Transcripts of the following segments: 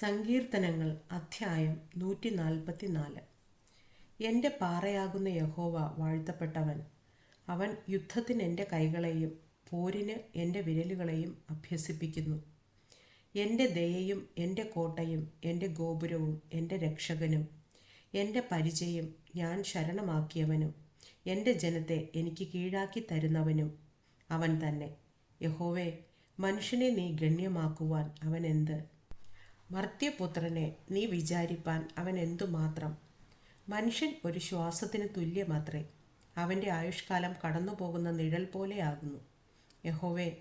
സങ്കീർത്തനങ്ങൾ അധ്യായം നൂറ്റി നാൽപ്പത്തി നാല് എന്റെ പാറയാകുന്ന യഹോവ വാഴ്ത്തപ്പെട്ടവൻ അവൻ യുദ്ധത്തിന് എന്റെ കൈകളെയും പോരിന് എന്റെ വിരലുകളെയും അഭ്യസിപ്പിക്കുന്നു. എന്റെ ദയയും എന്റെ കോട്ടയും എന്റെ ഗോപുരവും എന്റെ രക്ഷകനും എന്റെ പരിചയം ഞാൻ ശരണമാക്കിയവനും എന്റെ ജനത്തെ എനിക്ക് കീഴാക്കി തരുന്നവനും അവൻ തന്നെ. യഹോവേ മനുഷ്യനെ നീ ഗണ്യമാക്കുവാൻ അവൻ എന്ത്? മർത്യപുത്രനെ നീ വിചാരിപ്പാൻ അവൻ എന്തുമാത്രം? മനുഷ്യൻ ഒരു ശ്വാസത്തിന് തുല്യമത്രേ. അവന്റെ ആയുഷ്കാലം കടന്നുപോകുന്ന നിഴൽ പോലെയാകുന്നു. യഹോവേ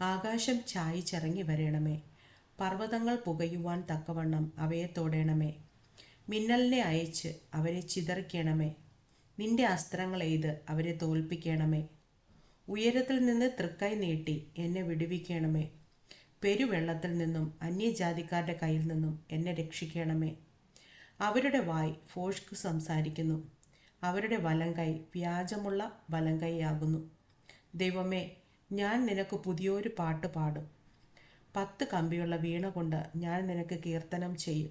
ആകാശം ചായിച്ചിറങ്ങി വരേണമേ. പർവതങ്ങൾ പുകയുവാൻ തക്കവണ്ണം അവയെ തൊടേണമേ. മിന്നലിനെ അയച്ച് അവരെ ചിതറിക്കണമേ. നിന്റെ അസ്ത്രങ്ങൾ എയ്ത് അവരെ തോൽപ്പിക്കണമേ. ഉയരത്തിൽ നിന്ന് തൃക്കൈ നീട്ടി എന്നെ വിടുവിക്കണമേ. പെരുവെള്ളത്തിൽ നിന്നും അന്യജാതിക്കാരുടെ കയ്യിൽ നിന്നും എന്നെ രക്ഷിക്കണമേ. അവരുടെ വായ് ഫോഷ്ക്ക് സംസാരിക്കുന്നു. അവരുടെ വലം കൈ വ്യാജമുള്ള വലം കൈയാകുന്നു ദൈവമേ ഞാൻ നിനക്ക് പുതിയൊരു പാട്ട് പാടും. പത്ത് കമ്പിയുള്ള വീണ കൊണ്ട് ഞാൻ നിനക്ക് കീർത്തനം ചെയ്യും.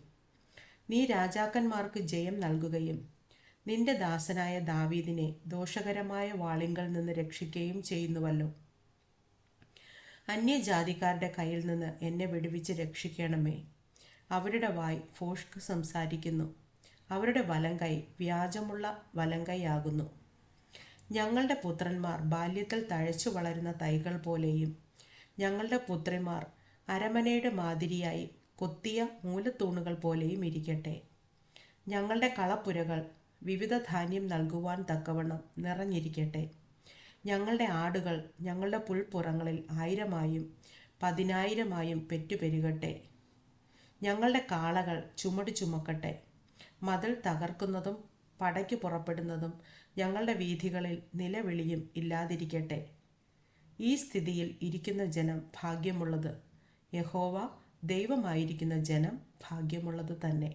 നീ രാജാക്കന്മാർക്ക് ജയം നൽകുകയും നിന്റെ ദാസനായ ദാവീദിനെ ദോഷകരമായ വാളിങ്കൽ നിന്ന് രക്ഷിക്കുകയും ചെയ്യുന്നുവല്ലോ. അന്യജാതിക്കാരുടെ കയ്യിൽ നിന്ന് എന്നെ വിടുവിച്ച് രക്ഷിക്കണമേ. അവരുടെ വായി ഫോഷ്ക്ക് സംസാരിക്കുന്നു. അവരുടെ വലങ്കൈ വ്യാജമുള്ള വലങ്കൈയാകുന്നു. ഞങ്ങളുടെ പുത്രന്മാർ ബാല്യത്തിൽ തഴച്ചു വളരുന്ന തൈകൾ പോലെയും ഞങ്ങളുടെ പുത്രിമാർ അരമനയുടെ മാതിരിയായി കൊത്തിയ മൂലത്തൂണുകൾ പോലെയും ഇരിക്കട്ടെ. ഞങ്ങളുടെ കളപ്പുരകൾ വിവിധ ധാന്യം നൽകുവാൻ തക്കവണ്ണം നിറഞ്ഞിരിക്കട്ടെ. ഞങ്ങളുടെ ആടുകൾ ഞങ്ങളുടെ പുൽപ്പുറങ്ങളിൽ ആയിരമായും പതിനായിരമായും പെറ്റുപെരുകട്ടെ. ഞങ്ങളുടെ കാളകൾ ചുമട് ചുമക്കട്ടെ. മതിൽ തകർക്കുന്നതും പടയ്ക്ക് പുറപ്പെടുന്നതും ഞങ്ങളുടെ വീഥികളിൽ നിലവിളിയും ഇല്ലാതിരിക്കട്ടെ. ഈ സ്ഥിതിയിൽ ഇരിക്കുന്ന ജനം ഭാഗ്യമുള്ളത്. യഹോവ ദൈവമായിരിക്കുന്ന ജനം ഭാഗ്യമുള്ളത് തന്നെ.